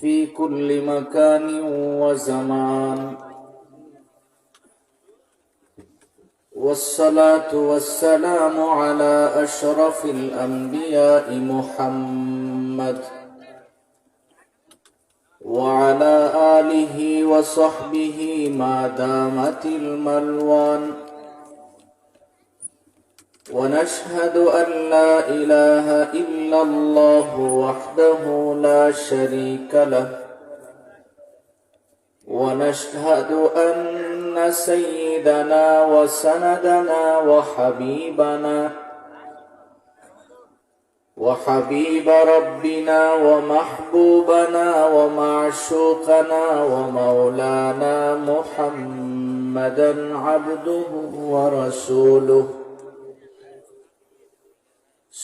في كل مكان وزمان. والصلاة والسلام على أشرف الأنبياء محمد وعلى آله وصحبه ما دامت الملوان. ونشهد أن لا إله إلا الله وحده لا شريك له. ونشهد أن سيدنا وسندنا وحبيبنا وحبيب ربنا ومحبوبنا ومعشوقنا ومولانا محمدا عبده ورسوله.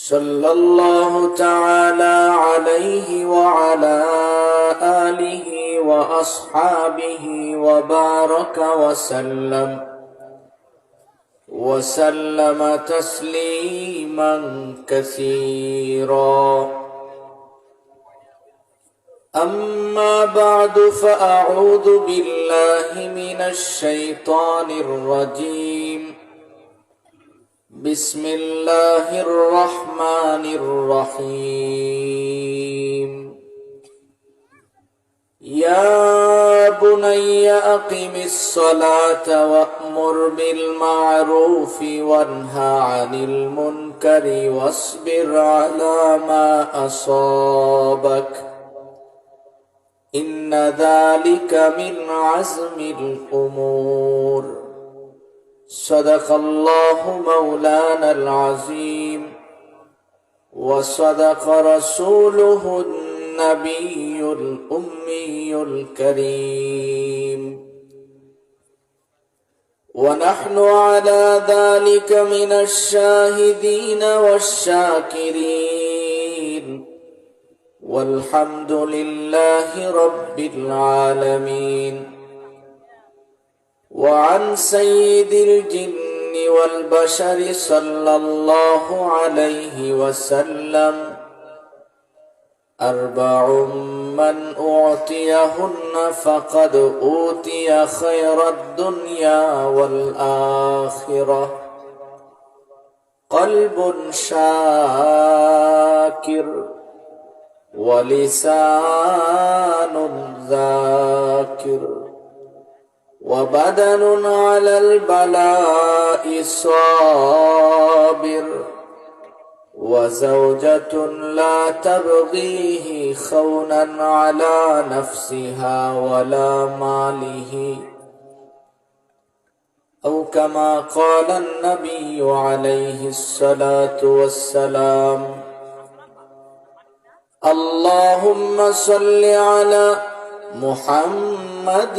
صلى الله تعالى عليه وعلى آله وأصحابه وبارك وسلم وسلم تسليما كثيرا. أما بعد فأعوذ بالله من الشيطان الرجيم. بسم الله الرحمن الرحيم يا بني أقم الصلاة وأمر بالمعروف وانهى عن المنكر واصبر على ما أصابك إن ذلك من عزم الأمور صدق الله مولانا العظيم. وصدق رسوله النبي الأمي الكريم. ونحن على ذلك من الشاهدين والشاكرين. والحمد لله رب العالمين. وعن سيد الجن والبشر صلى الله عليه وسلم أربع من أعطيهن فقد أوتي خير الدنيا والآخرة قلب شاكر ولسان ذاكر وبدن على البلاء صابر وزوجة لا تبغيه خونا على نفسها ولا ماله. أو كما قال النبي عليه الصلاة والسلام اللهم صل على محمد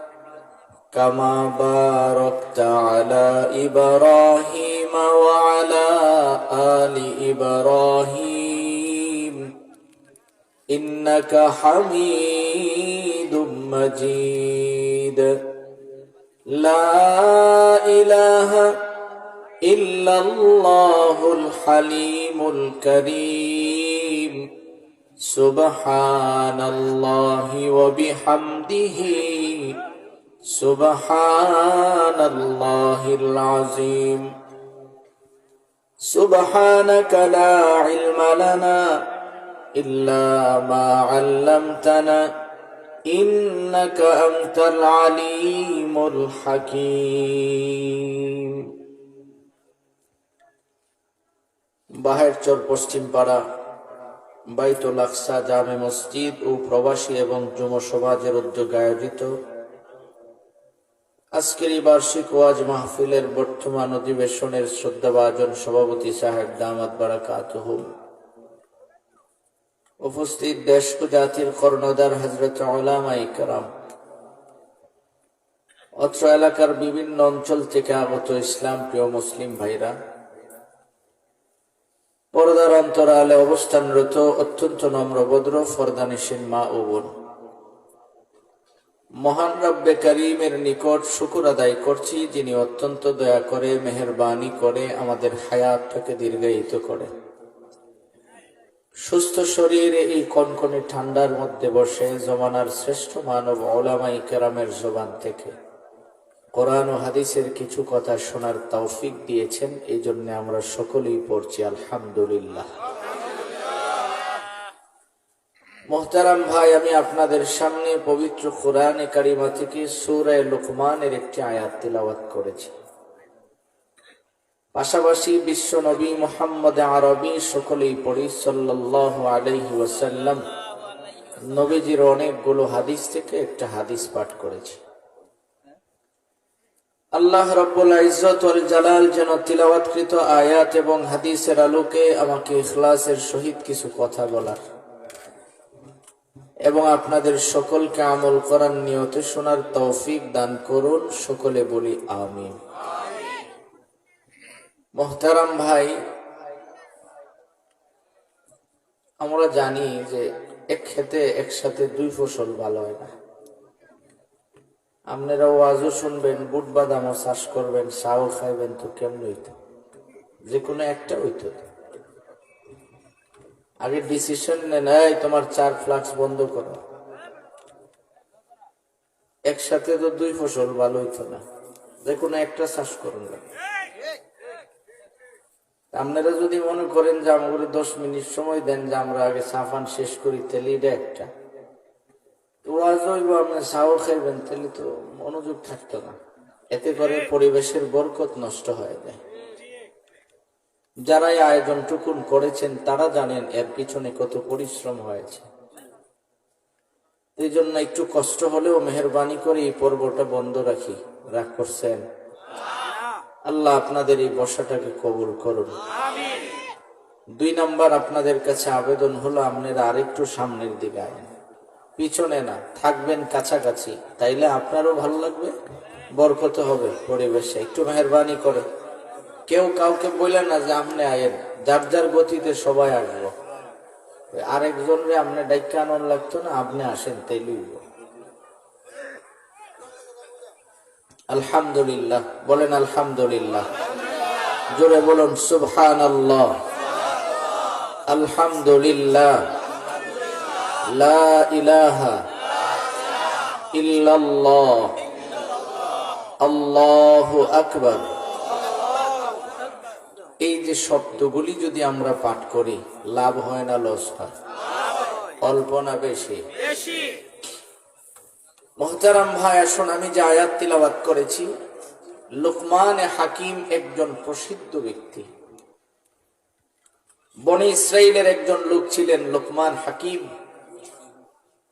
كما باركت على إبراهيم وعلى آل إبراهيم إنك حميد مجيد لا إله إلا الله الحليم الكريم سبحان الله وبحمده سبحان الله العظيم سبحانك لا علم لنا إلا ما علمتنا إنك أنت العليم الحكيم বাহের চর পশ্চিম পাড়া বাইতুল আকসা জামে মসজিদ ও প্রবাসী এবং যুব সমাজের উদ্যোগে আয়োজিত আজকের এই বার্ষিক ওয়াজ মাহফিলের বর্তমান অধিবেশনের শ্রদ্ধাভাজন সভাপতি সাহেব দামাত বারাকাত উপস্থিত দেশ ও জাতির কর্ণদার হজরত কারাম। অত্র এলাকার বিভিন্ন অঞ্চল থেকে আগত ইসলাম প্রিয় মুসলিম ভাইরা। পর্দার অন্তরালে অবস্থানরত অত্যন্ত নম্রভদ্র ফরদানিসীন মা ও বোন। মহান রব্বে করিমের নিকট শুকুর আদায় করছি, যিনি অত্যন্ত দয়া করে, মেহরবানি করে আমাদের হায়াতটাকে দীর্ঘায়িত করে। সুস্থ শরীরে এই কনকনে ঠান্ডার মধ্যে বসে জমানার শ্রেষ্ঠ মানব ওলামাই কেরামের জবান থেকে কোরআন ও হাদিসের কিছু কথা শোনার তৌফিক দিয়েছেন, এই জন্য আমরা সকলেই পড়ছি আলহামদুলিল্লাহ। মোহতারাম ভাই, আমি আপনাদের সামনে পবিত্র কোরআনে কারিমা থেকে সুরায় লোকমানের একটি আয়াত তিলাওয়াত করেছি। পাশাপাশি বিশ্ব নবী মোহাম্মদ আরবি সকলেই পড়ি সাল্লাহ ওয়াসাল্লাম। নবীজির অনেকগুলো হাদিস থেকে একটা হাদিস পাঠ করেছি। আল্লাহ রব্বুল জালাল যেন তিলাওয়াতকৃত আয়াত এবং হাদিসের আলোকে আমাকে ইখলাসের সহিত কিছু কথা বলার এবং আপনাদের সকলকে আমল করার নিয়তে শোনার তৌফিক দান করুন। সকলে বলি আমি মোহতারাম ভাই, আমরা জানি যে এক খেতে একসাথে দুই ফসল ভালো হয় না। আপনারা ওয়াজও শুনবেন, বুট বাদামও চাষ করবেন চাও খাইবেন, তো কেমন হইতো? যে কোনো একটা হইতো আগে ডিসিশন এই তোমার চার ফ্লাক্স বন্ধ করো। একসাথে তো দুই ফসল ভালো হইতো না। যে কোনো একটা চাষ করুন আপনারা যদি মনে করেন যে আমাকে দশ মিনিট সময় দেন যে আমরা আগে সাফান শেষ করি, তাহলে এটা একটা। ওয়াজ হইব আপনি সাও খাইবেন, তাহলে তো মনোযোগ থাকতো না। এতে করে পরিবেশের বরকত নষ্ট হয়ে যায়। যারা আয়োজন টুকুন করেছেন, তারা জানেন এর পিছনে কত পরিশ্রম হয়েছে। এই জন্য একটু কষ্ট হলেও মেহরবানি করে এই পর্বটা বন্ধ রাখি। রাগ করছেন? আল্লাহ আপনাদের এই বসাটাকে কবুল করুন। দুই নাম্বার, আপনাদের কাছে আবেদন হলো আপনারা আরেকটু সামনের দিকে আয়েন। পিছনে না, থাকবেন কাছাকাছি, তাইলে আপনারও ভালো লাগবে, বরকত হবে পরিবেশে। একটু মেহরবানি করে। কেউ কাউকে বললেন না যে আপনি আয়েন, যার যার গতিতে সবাই আসব। ওই আরেকজনরে আপনি ডাইকা আনন্দ লাগতো না, আপনি আসেন, তাইলেই আলহামদুলিল্লাহ, বলেন আলহামদুলিল্লাহ। জোরে বলুন সুবহান আল্লাহ আলহামদুলিল্লাহ। লা ইলাহা ইল্লাল্লাহ। আল্লাহু আকবার। এই যে শব্দগুলি যদি আমরা পাঠ করি লাভ হয় না লস হয়। অল্প না বেশি? মোহতারাম ভাই আসুন আমি যে আয়াত তিলাবাত করেছি লুকমান হাকিম একজন প্রসিদ্ধ ব্যক্তি। বনি ইসরায়েলের একজন লোক ছিলেন লোকমান হাকিম।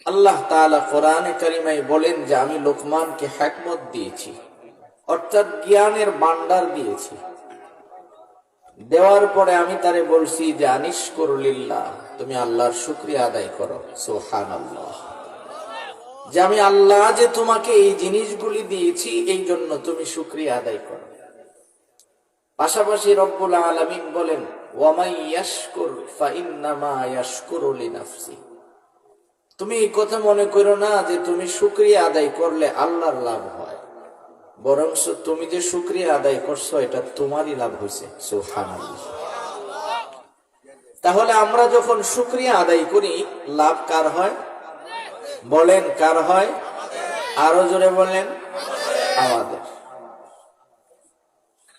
আল্লাহ তাআলা কোরআনে কারিমায় বলেন যে আমি লোকমানকে হ্যাকমত দিয়েছি অর্থাৎ জ্ঞানের ভান্ডার দিয়েছি। দেওয়ার পরে আমি তারে বলছি যে আনিস করলিল্লাহ, তুমি আল্লাহর শুক্রিয়া আদায় করো। সোহান আল্লাহ যে আমি আল্লাহ যে তোমাকে এই জিনিসগুলি দিয়েছি, এই জন্য তুমি শুক্রিয়া আদায় করো। পাশাপাশি রব্বুল আলমিন বলেন তুমি এই কথা মনে করো না যে, তুমি শুক্রিয়া আদায় করলে আল্লাহর লাভ হয়। বরং তুমি যে শুক্রিয়া আদায় করছ, এটা তোমারই লাভ হয়েছে তাহলে আমরা যখন শুক্রিয়া আদায় করি, লাভ কার হয়? বলেন কার হয়? আরও জোরে বলেন, আমাদের।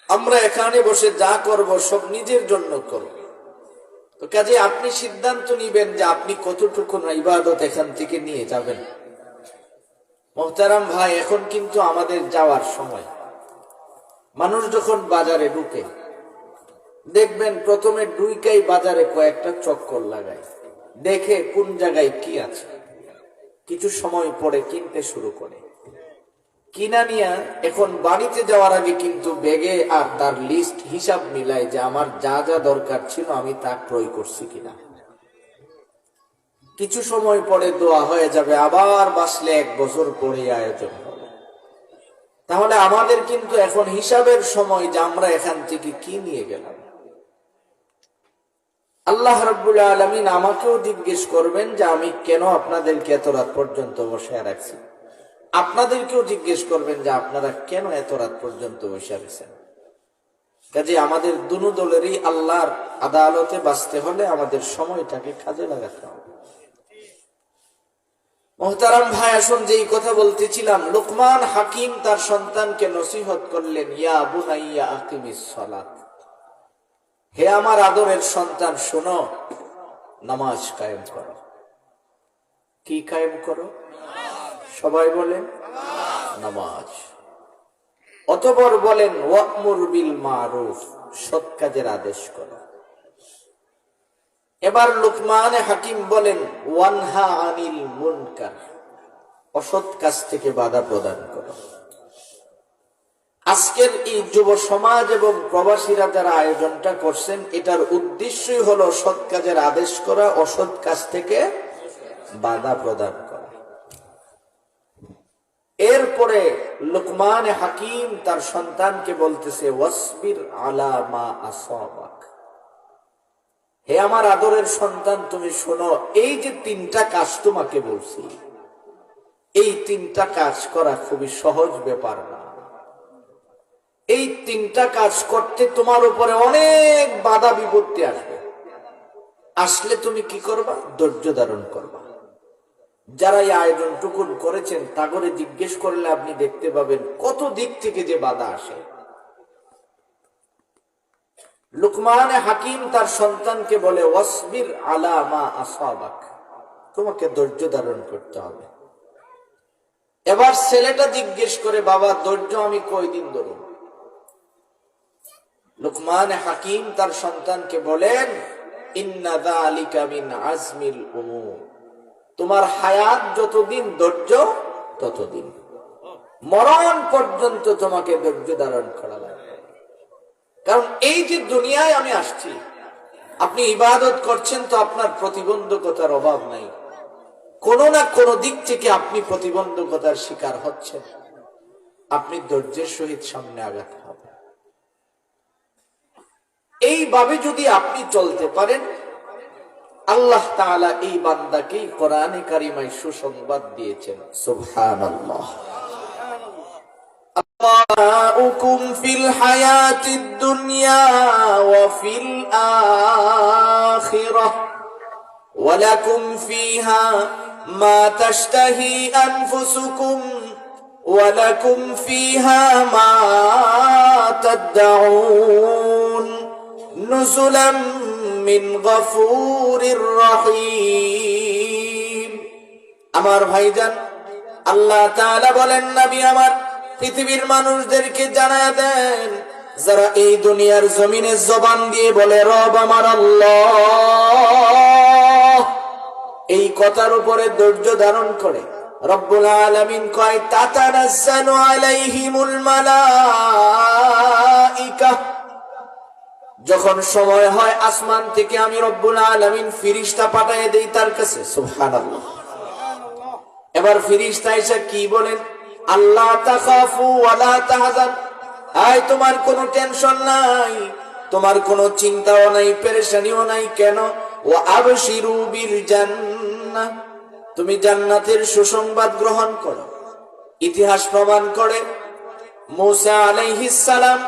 আমরা এখানে বসে যা করব, সব নিজের জন্য করব। তো কাজে আপনি সিদ্ধান্ত নিবেন যে আপনি কতটুকু ইবাদত এখান থেকে নিয়ে যাবেন। মোহতারাম ভাই, এখন কিন্তু আমাদের যাওয়ার সময়। মানুষ যখন বাজারে ঢুকে, দেখবেন প্রথমে ডুইকাই বাজারে কয়েকটা চক্কর লাগায়। দেখে কোন জায়গায় কি আছে। কিছু সময় পরে কিনতে শুরু করে। কিনা নিয়া এখন বাড়িতে যাওয়ার আগে কিন্তু বেগে আর তার লিস্ট হিসাব মিলায় যে আমার যা যা দরকার ছিল আমি তা ক্রয় করছি কিনা। কিছু সময় পরে দোয়া হয়ে যাবে, আবার বাসলে এক বছর পরে আয়োজন হবে। তাহলে আমাদের কিন্তু এখন হিসাবের সময় যে আমরা এখান থেকে কি নিয়ে গেলাম? আল্লাহ রব্বুল আলমিন আমাকেও জিজ্ঞেস করবেন যে আমি কেন আপনাদেরকে এত রাত পর্যন্ত বসে রাখছি? আপনাদেরকেও জিজ্ঞেস করবেন যে আপনারা কেন এত রাত পর্যন্ত বসে রেখেছেন কাজে আমাদের দুনো দলেরই আল্লাহর আদালতে বাঁচতে হলে আমাদের সময়টাকে কাজে লাগাতে হবে। মোহতারাম ভাই আসুন, যেই কথা বলতেছিলাম, লোকমান হাকিম তার সন্তানকে নসিহত করলেন, ইয়া বুনাইয়া আকিমিস সালাত। হে আমার আদরের সন্তান, শোনো, নামাজ কায়েম করো। কি কায়েম করো? সবাই বলেন, নামাজ। অতপর বলেন ওয়াকমুর বিল মারুফ, সৎ কাজের আদেশ করো। এবার লুকমান হাকিম বলেন, ওয়ানহা আনিল মুনকার। অসৎ কাজ থেকে বাধা প্রদান করো। আজকের এই যুব সমাজ এবং প্রবাসীরা যারা আয়োজনটা করছেন, এটার উদ্দেশ্যই হলো সৎ কাজের আদেশ করা, অসৎ কাজ থেকে বাধা প্রদান করা। এরপরে লুকমান হাকিম তার সন্তানকে বলতেছে, ওয়াসবির আলা মা আসাবাক হে আমার আদরের সন্তান, তুমি শোনো, এই যে তিনটা কাজ তোমাকে বলছি, এই তিনটা কাজ করা খুবই সহজ ব্যাপার না। এই তিনটা কাজ করতে তোমার উপরে অনেক বাধা বিপত্তি আসবে। আসলে তুমি কি করবা? ধৈর্য ধারণ করবা। যারা এই আয়োজন টুকুন করেছেন তা করে জিজ্ঞেস করলে আপনি দেখতে পাবেন কত দিক থেকে যে বাধা আসে। লুকমান হাকিম তার সন্তানকে বলে, ওয়াসবির আলা মা আসাবাক। তোমাকে ধৈর্য ধারণ করতে হবে। এবার ছেলেটা জিজ্ঞেস করে, বাবা, ধৈর্য আমি কয়দিন ধরুন লুকমান হাকিম তার সন্তানকে বলেন আজমিল তোমার হায়াত যতদিন ধৈর্য, ততদিন। মরণ পর্যন্ত তোমাকে ধৈর্য ধারণ করা কারণ এই যে দুনিয়ায় আমি আসছি, আপনি ইবাদত করছেন তো আপনার প্রতিবন্ধকতার অভাব নাই। কোনো না কোনো দিক থেকে আপনি প্রতিবন্ধকতার শিকার হচ্ছেন। আপনি ধৈর্যের সহিত সামনে আগাতে হবে এইভাবে যদি আপনি চলতে পারেন, আল্লাহ তাআলা এই বান্দাকেই কোরআনে কারিমায় সুসংবাদ দিয়েছেন। সুবহানাল্লাহ। أطاؤكم في الحياة الدنيا وفي الآخرة ولكم فيها ما تشتهي أنفسكم ولكم فيها ما تدعون نزلا من غفور رحيم আমার ভাইজান আল্লাহ তাআলা বলেন নবী আমার পৃথিবীর মানুষদেরকে জানায় দেন, যারা এই দুনিয়ার জমিনে জবান দিয়ে বলে, রব আমার এই কথার উপরে ধৈর্য ধারণ করে রব্বুল আলামিন কয় তাতানাজ্জালু যখন সময় হয়, আসমান থেকে আমি রব্বুল আলামিন ফিরিস্তা পাঠিয়ে দেই তার কাছে, সুবহানাল্লাহ। এবার ফিরিস্তা এসে কি বলেন? আল্লাহ তাখাফু ওয়ালা তাহজান। আয়, তোমার কোনো টেনশন নাই। তোমার কোনো চিন্তাও নাই, পেরেশানিও নাই। কেন? ও আবশিরু বিল তুমি জান্নাতের সুসংবাদ গ্রহণ করো। ইতিহাস প্রমাণ করে মুসা আলাইহিস সালাম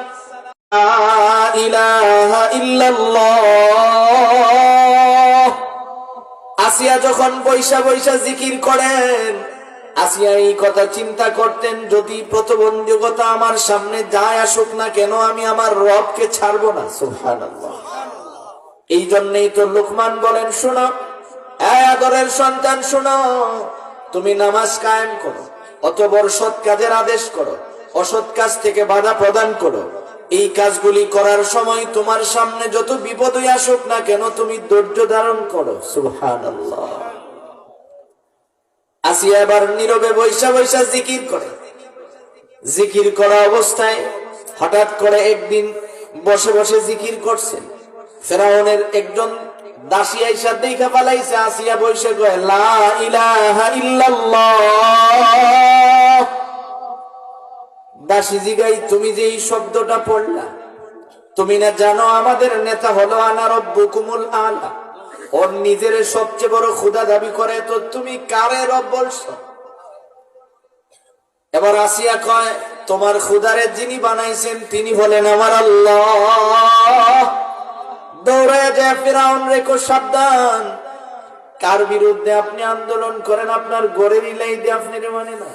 আসিয়া যখন বৈশা বৈশা জিকির করেন আসিয়া এই কথা চিন্তা করতেন, যদি প্রতিবন্ধকতা আমার সামনে যায় আসুক না কেন, আমি আমার রবকে ছাড়বো না। সুবহানাল্লাহ। এই জন্যই তো লোকমান বলেন, শোনো আদরের সন্তান, শোনো, তুমি নামাজ কায়েম করো অতবর সৎ কাজের আদেশ করো, অসৎ কাজ থেকে বাধা প্রদান করো। এই কাজগুলি করার সময় তোমার সামনে যত বিপদই আসুক না কেন, তুমি ধৈর্য ধারণ করো। সুবহানাল্লাহ। আসিয়া এবার নীরবে বৈশা বৈশা জিকির করে। জিকির করা অবস্থায় হঠাৎ করে একদিন বসে বসে জিকির করছেন। ফেরাউনের একজন দাসী আইসা দেখা পালাইছে, আসিয়া বৈশে কয়, লা ইলাহা ইল্লাল্লাহ। দাসী জিগাই, তুমি যে এই শব্দটা পড়লা, তুমি না জানো আমাদের নেতা হলো আনার বুকুমুল আলা। ওর নিজের সবচেয়ে বড় ক্ষুদা দাবি করে, তো তুমি কারে রব বলছো? এবার আসিয়া কয়, তোমার খুদারে যিনি বানাইছেন, তিনি বলেন, আমার আল্লাহ। দৌড়ে যায় ফেরাউন রেখো সাবধান। কার বিরুদ্ধে আপনি আন্দোলন করেন, আপনার গড়ের ইলাই দিয়ে আপনি মানে না?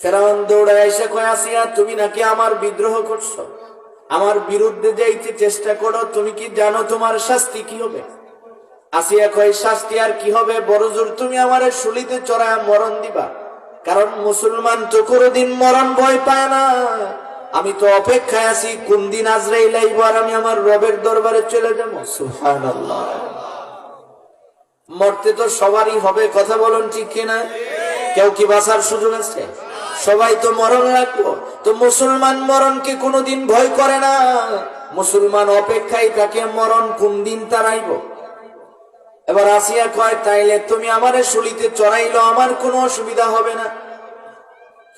ফেরাউন দৌড়ে এসে কয়, আসিয়া, তুমি নাকি আমার বিদ্রোহ করছ? আমার বিরুদ্ধে যাইতে চেষ্টা করো, তুমি কি জানো তোমার শাস্তি কি হবে? আসিয়া কয়, শাস্তি আর কি হবে? বড় জোর, তুমি আমার শুলিতে চড়ায় মরণ দিবা। কারণ মুসলমান তো কোনোদিন মরণ ভয় পায় না। আমি তো অপেক্ষায় আছি, কোন দিন আজরাইল আইব আর আমি আমার রবের দরবারে চলে যাব? সুবহানাল্লাহ। মরতে তো সবারই হবে, কথা বলুন ঠিক কিনা? কেউ কি বাঁচার সুযোগ আছে? সবাই তো মরণ রাখব। তো মুসলমান মরণকে কোনোদিন ভয় করে না? মুসলমান অপেক্ষায় তাকে মরণ কোন দিন তারাইব? এবার আসিয়া কয়, তাইলে তুমি আমারে শুলিতে চড়াইলো, আমার কোনো অসুবিধা হবে না।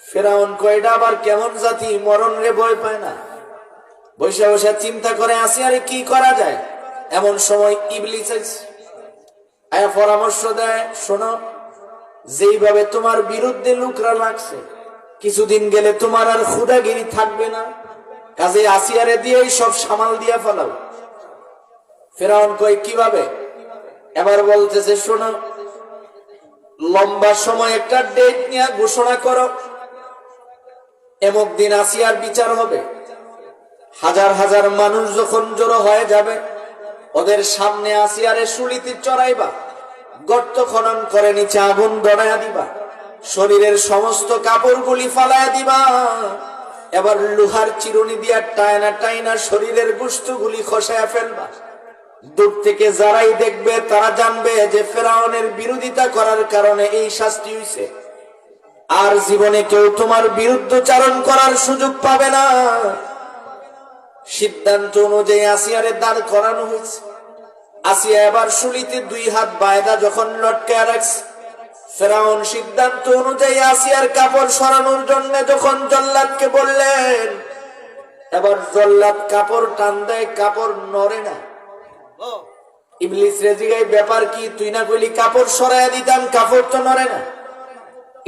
ফেরাউন কয়টা আবার কেমন জাতি? মরণ রে ভয় পায় না। বৈশা বৈশা চিন্তা করে আসি আসিয়ারে কি করা যায়? এমন সময় ইবলিস আয়া পরামর্শ দেয়, শোনো, যেইভাবে তোমার বিরুদ্ধে লোকরা লাগছে কিছুদিন গেলে তোমার আর খুদাগিরি থাকবে না। কাজে আসিয়ারে দিয়েই সব সামাল দিয়া ফেলাও। ফেরাউন কয়, কীভাবে? এবার বলতেছে, শোনো, লম্বা সময় একটা ডেট নিয়ে ঘোষণা করো। এমক দিন আসিয়ার বিচার হবে। হাজার হাজার মানুষ যখন জড়ো হয়ে যাবে, ওদের সামনে আসিয়ারে শুলিতে চড়াইবা, গর্ত খনন করে নিচে আগুন দড়াইয়া দিবা। শরীরের সমস্ত কাপড়গুলি ফালাইয়া দিবা। এবার লোহার চিরুনি দিয়া টায়না টাইনা শরীরের গুস্তুগুলি খসায়া ফেলবা। দূর থেকে যারাই দেখবে, তারা জানবে যে ফেরাউনের বিরোধিতা করার কারণে এই শাস্তি হইছে। আর জীবনে কেউ তোমার বিরুদ্ধচারণ করার সুযোগ পাবে না। সিদ্ধান্ত অনুযায়ী আসিয়ারে দাঁড় করানো হয়েছে। আসিয়া এবার শুলিতে দুই হাত বায়দা যখন লটকায় রাখছে ফেরাউন সিদ্ধান্ত অনুযায়ী আসিয়ার কাপড় সরানোর জন্য যখন জল্লাদকে বললেন, এবার জল্লাদ কাপড় টান দেয়, কাপড় নড়ে না। ব্যাপার কি? তুই না কইলি কাপড় সরাইয়া দিতাম, কাপড় তো নড়ে না।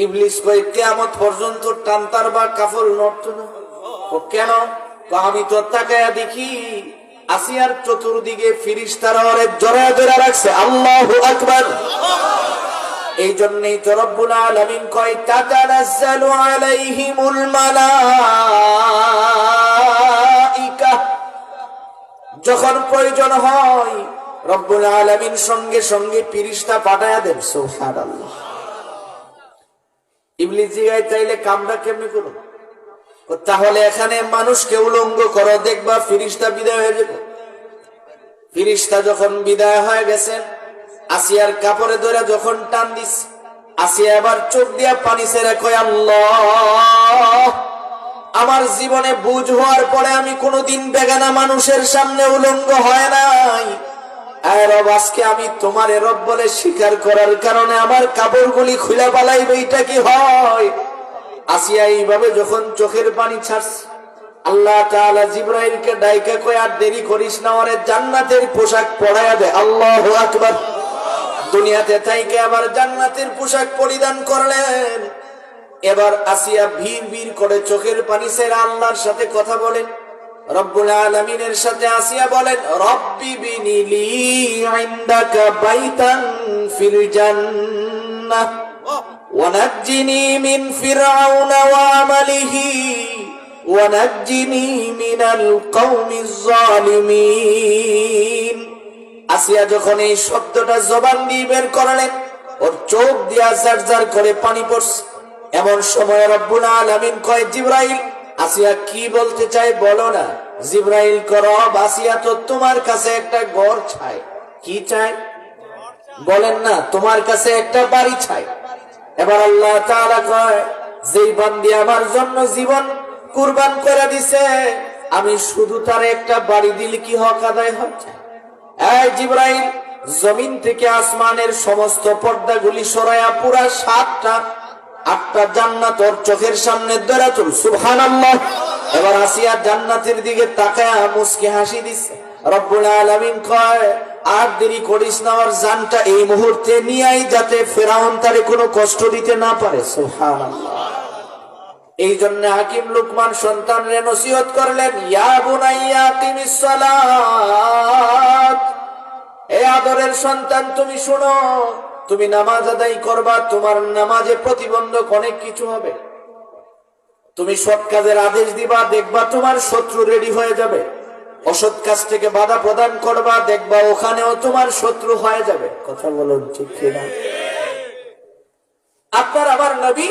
ইবলিস পর্যন্ত টানতার বা কাপড় নড়তো না। ও কেন? আমি তো তাকায়া দেখি, আসিয়ার চতুর্দিকে ফিরিস্তারা ওরে জড়া জড়া রাখছে। আল্লাহ আকবার। এই জন্যই তো রব্বুল আলামিন কয়, তাতানাজ্জালু আলাইহিমুল মালাইকা। যখন প্রয়োজন হয়, রব্বুল আলামিন সঙ্গে সঙ্গে ফিরিস্তা পাঠায়া দেন, সুবহানাল্লাহ। ইবলিস জিগায় তাইলে কামটা কেমনে করুন তাহলে এখানে মানুষকে উলঙ্গ করো, দেখবা ফিরিস্তা বিদায় হয়ে যাবে। ফিরিস্তা যখন বিদায় হয়ে গেছেন আসিয়ার কাপড়ে ধরে যখন টান দিস, আসিয়া এবার চোখ দিয়া পানি ছেড়ে কয়, আল্লাহ, আমার জীবনে বুঝ হওয়ার পরে আমি কোনোদিন বেগানা মানুষের সামনে উলঙ্গ হয় নাই। আমি তোমার রব বলে স্বীকার করার কারণে আমার কাপড়গুলি খুলে পালাইব কি হয়? আসিয়া এইভাবে যখন চোখের পানি ছাড়ছে আল্লাহ তাআলা জিব্রাইলকে ডাইকা কই আর দেরি করিস না, ওরে জান্নাতের পোশাক পরায়া দে, আল্লাহু আকবার। দুনিয়াতে থাইকে আবার জান্নাতের পোশাক পরিধান করলেন। এবার আসিয়া ভিড় ভিড় করে চোখের পানি সেরা আল্লাহর সাথে কথা বলেন। রব্বুল আলামিনের সাথে আসিয়া বলেন, রব্বি বিনিলি ইনদাকা বাইতান ফিল জান্নাহ ওয়ানাজ্জিনি মিন ফিরআউন ওয়া আমালিহি ওয়ানাজ্জিনি মিনাল কওমিজ জালিমিন। আসিয়া যখন এই শব্দটা জবান দিয়ে বের করলেন, ওর চোখ দিয়া জার করে পানি পড়ছে। এমন সময় রব্বুল আলামিন কয়, জিব্রাইল, আসিয়া কি বলতে চায় বলো না। জিব্রাইল করব আসিয়া তো তোমার কাছে একটা ঘর চাই কি চাই বলেন না, তোমার কাছে একটা বাড়ি চাই এবার আল্লাহ তাআলা কয়, যেই বান্দি আমার জন্য জীবন কুরবান করে দিছে, আমি শুধু তার একটা বাড়ি দিলে কি হক আদায় হয় জিব্রাইল, জমিন থেকে আসমানের সমস্ত পর্দাগুলি সরায়া পুরা সাতটা, আটটা জান্নাত ওর চোখের সামনে ধরে তুল। সুবহান এবার আসিয়া জান্নাতের দিকে তাকায় মুসকে হাসি দিচ্ছে রব্বুল আলামিন কয়, আর দেরি করিস না ওর জানটা এই মুহূর্তে নিয়াই যাতে ফেরাউন তারে কোনো কষ্ট দিতে না পারে। সুবহানাল্লাহ। এই জন্য হাকিম লুকমান সন্তান রে নসিহত করলেন, ইয়া বুনাইয়া তিমিস সালাত, এ আদরের সন্তান তুমি শোনো, তুমি নামাজ আদায় করবা, তোমার নামাজে প্রতিবন্ধক অনেক কিছু হবে। তুমি সৎ কাজের আদেশ দিবা, দেখবা তোমার শত্রু রেডি হয়ে যাবে। অসৎ কাজ থেকে বাধা প্রদান করবা, দেখবা ওখানেও তোমার শত্রু হয়ে যাবে। কথা বলুন ঠিক কিনা? আপনার আমার নবী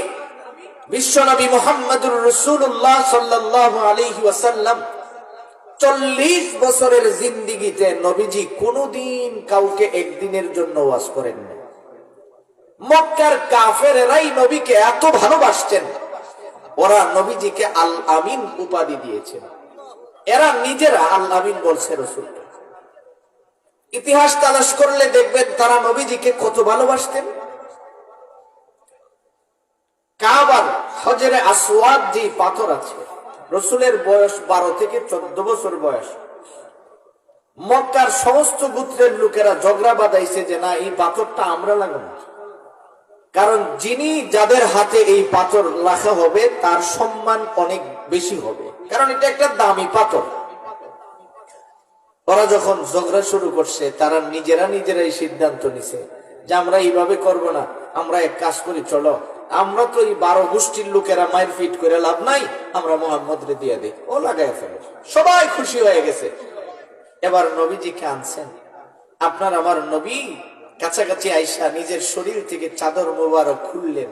বিশ্ব নবী মোহাম্মদুর রসুল্লাহ সাল্লাহ আলহি ওয়াসাল্লাম চল্লিশ বছরের জিন্দিগিতে নবীজি কোনদিন কাউকে একদিনের জন্য ওয়াজ করেন না মক্কার কাফেরাই নবীকে এত ভালোবাসতেন ওরা নবীজিকে আল আমিন উপাধি দিয়েছেন। এরা নিজেরা আল আমিন বলছে রসুল ইতিহাস তালাশ করলে দেখবেন তারা নবীজিকে কত ভালোবাসতেন। কাবার হজরে আসওয়াদ যে পাথর আছে। রসুলের বয়স বারো থেকে চোদ্দ বছর বয়স। মক্কার সমস্ত লোকেরা ঝগড়া বাঁধাইছে যে, না, এই পাথরটা আমরা লাগাবো কারণ যিনি যাদের হাতে এই পাথর রাখা হবে, তার সম্মান অনেক বেশি হবে। কারণ এটা একটা দামি পাথর। ওরা যখন ঝগড়া শুরু করছে, তারা নিজেরা নিজেরাই সিদ্ধান্ত নিছে যে, আমরা এইভাবে করব না। আমরা এক কাজ করি, চলো আমরা তো এই বারো গোষ্ঠীর লোকেরা মায়ের ফিট করে লাভ নাই, আমরা মোহাম্মদ রে দিয়ে দিই। ও লাগাই ফেলে। সবাই খুশি হয়ে গেছে। এবার নবীজিকে আনছেন। আপনার আমার নবী কাছাকাছি আইসা নিজের শরীর থেকে চাদর মোবারক খুললেন,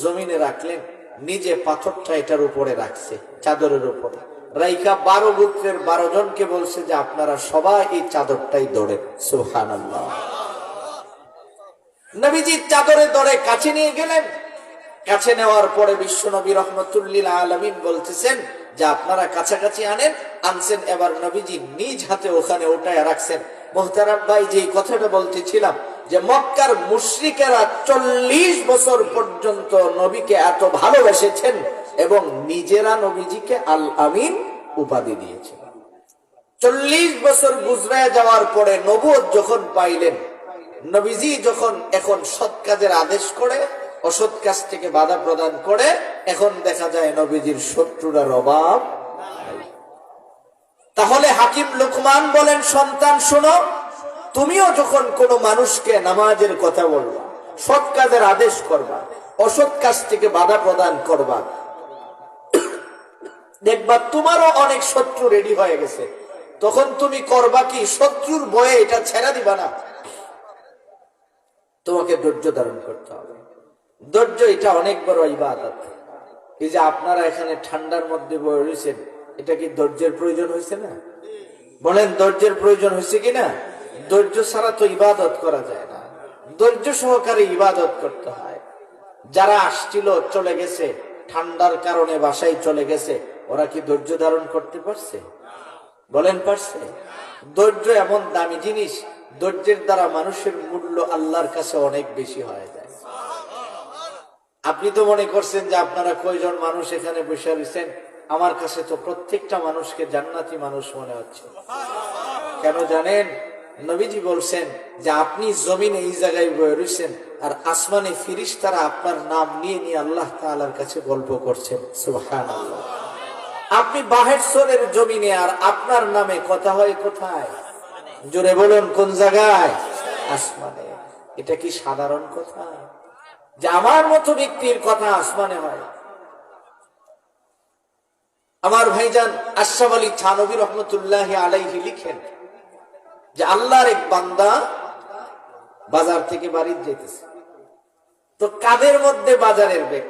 জমিনে রাখলেন, নিজে পাথরটা এটার উপরে রাখছে, চাদরের উপরে। রাইকা বারো গোত্রের বারো জনকে বলছে যে, আপনারা সবাই এই চাদরটাই দৌড়েন সুহান নবীজি চাদরে দরে কাছে নিয়ে গেলেন। কাছে নেওয়ার পরে বিশ্ব নবী রহমতুল্লিল আলমিন বলতেছেন, যে আপনারা কাছাকাছি আনেন, আনছেন এবার নবীজি নিজ হাতে ওখানে ওটায় রাখছেন। মোহতারাম ভাই যে কথাটা বলতেছিলাম যে, মক্কার মুশ্রিকেরা চল্লিশ বছর পর্যন্ত নবীকে এত ভালোবেসেছেন এবং নিজেরা নবীজিকে আল আমিন উপাধি দিয়েছেন। চল্লিশ বছর গুজরায় যাওয়ার পরে নবুয় যখন পাইলেন, নবীজি যখন এখন সৎ কাজের আদেশ করে অসৎ কাজ থেকে বাধা প্রদান করে এখন দেখা যায় নবীজির শত্রুরার অভাব তাহলে হাকিম লুকমান বলেন, সন্তান, শোনো, তুমিও যখন কোনো মানুষকে নামাজের কথা বলবা, সৎ কাজের আদেশ করবা, অসৎ কাজ থেকে বাধা প্রদান করবা, দেখবা তোমারও অনেক শত্রু রেডি হয়ে গেছে। তখন তুমি করবা কি? শত্রুর বয়ে এটা ছেড়া দিবা না। তোমাকে ধৈর্য ধারণ করতে হবে। ধৈর্য এটা অনেক বড় ইবাদত। এই যে আপনারা এখানে ঠান্ডার মধ্যে বয়ে রয়েছেন, এটা কি ধৈর্যের প্রয়োজন হয়েছে না? বলেন, ধৈর্যের প্রয়োজন হয়েছে কি না? ধৈর্য ছাড়া তো ইবাদত করা যায় না। ধৈর্য সহকারে ইবাদত করতে হয়। যারা আসছিল, চলে গেছে, ঠান্ডার কারণে বাসায় চলে গেছে, ওরা কি ধৈর্য ধারণ করতে পারছে? বলেন, পারছে? ধৈর্য এমন দামি জিনিস, ধৈর্যের দ্বারা মানুষের মূল্য আল্লাহর কাছে অনেক বেশি হয়ে যায়। আপনি তো মনে করছেন যে আপনারা কয়জন মানুষ এখানে বসে রয়েছেন আমার কাছে তো প্রত্যেকটা মানুষকে জান্নাতি মানুষ মনে হচ্ছে। কেন জানেন? নবীজি বলছেন যে আপনি জমিনে এই জায়গায় বয়ে রয়েছেন আর আসমানে ফিরিস তারা আপনার নাম নিয়ে নিয়ে আল্লাহ তাআলার কাছে গল্প করছেন। সুবহান আপনি বাহের সোরের জমিনে আর আপনার নামে কথা হয় কোথায়? জোরে বলুন, কোন জায়গায়? আসমানে। এটা কি সাধারণ কথা? যে আমার মতো ব্যক্তির কথা আসমানে হয়। আমার ভাইজান আশরাফ আলী থানবী রহমতুল্লাহ আলাইহি লিখেন যে আল্লাহর এক বান্দা বাজার থেকে বাড়ির যেতেছে তো কাদের মধ্যে বাজারের বেগ?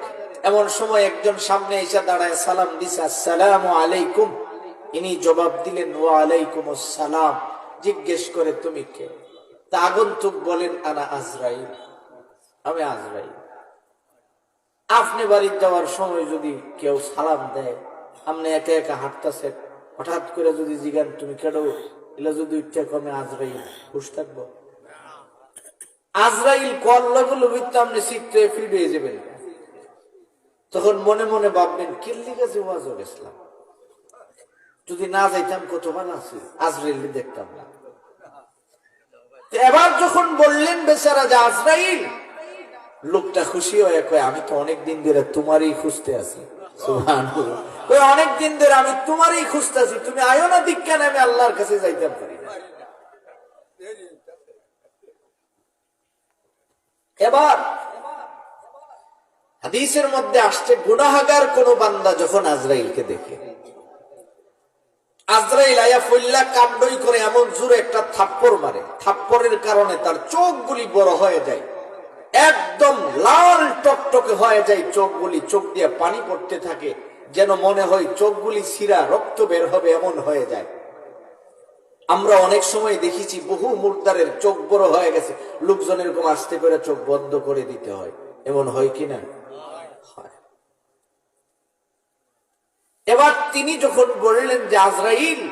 এমন সময় একজন সামনে এসে দাঁড়ায়, সালাম দিছে, আসসালাম আলাইকুম। ইনি জবাব দিলেন ও আলাইকুম সালাম জিজ্ঞেস করে, তুমি কে? তা আগন্তুক বলেন, আনা আজরাইল। আমি আজরাইল আপনি বাড়ির যাওয়ার সময় যদি কেউ সালাম দেয় আপনি একা একা হাঁটতেছেন হঠাৎ করে যদি জিগান তুমি কেন এলা যদি উঠতে কমে, আজরাইল খুশ থাকব। আজরাইল কল্লাগুলো বিত্তে আপনি শিখতে ফিরে যাবেন। তখন মনে মনে ভাববেন কিল্লি গাছে ওয়াজ গেছিলাম যদি না যাইতাম, কত ভালো আছে? আজরাইল দেখতাম না। এবার যখন বললেন বেচারা যে আজরাইল লোকটা খুশি হয়ে কয়, আমি তো অনেক দিন ধরে তোমারই খুঁজতে আছি। সুবহানাল্লাহ। কয় অনেক দিন ধরে আমি তোমারই খুঁজতে আছি। তুমি আয়ো না দিক কেন আমি আল্লাহর কাছে যাইতাম পারি। এবার হাদিসের মধ্যে আসছে, গুনাহাগার কোন বান্দা যখন আজরাইলকে দেখে, আজরাইল আয়া ফল্লা কাণ্ডই করে এমন জোরে একটা থাপ্পড় মারে। থাপ্পড়ের কারণে তার চোখগুলি বড় হয়ে যায়। একদম লাল টকটকে হয়ে যায় চোখগুলি, চোখ দিয়ে পানি পড়তে থাকে, যেন মনে হয় চোখগুলি সিরা রক্ত বের হবে, এমন হয়ে যায়। আমরা অনেক সময় দেখেছি বহু মুর্দারের চোখ বড় হয়ে গেছে, লোকজন এরকম আসতে করে চোখ বন্ধ করে দিতে হয়। এমন হয় কিনা হয়। এবার তিনি যখন বললেন যে, আজরাইল,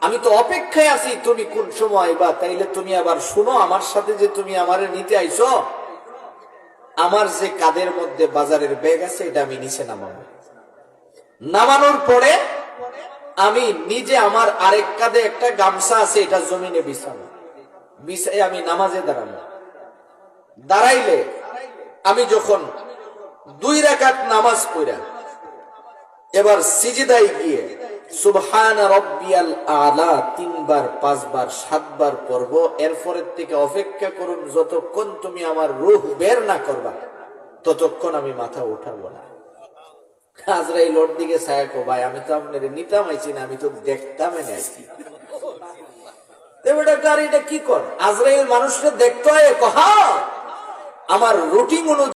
আমি তো অপেক্ষায় আছি, তুমি কোন সময় বা তাইলে তুমি আবার শুনো আমার সাথে যে তুমি আমারে নিতে আইছো? আমার যে কাদের মধ্যে বাজারের ব্যাগ আছে, এটা আমি নিচে নামাবো। নামানোর পরে আমি নিজে আমার আরেক কাঁধে একটা গামছা আছে, এটা জমিনে বিছানো বিছাই আমি নামাজে দাঁড়ানো দাঁড়াইলে আমি যখন দুই রাকাত নামাজ পড়া, এবার সিজিদাই গিয়ে যতক্ষণ তুমি আমার রূহ বের না করবা, ততক্ষণ আমি মাথা উঠাবো না। দিকে সায়াকো ভাই, আমি তো আপনার নিতাম, আইছি না, আমি তো দেখতাম কি কর? আজরাইল মানুষটা দেখতে হয় আমার রুটিন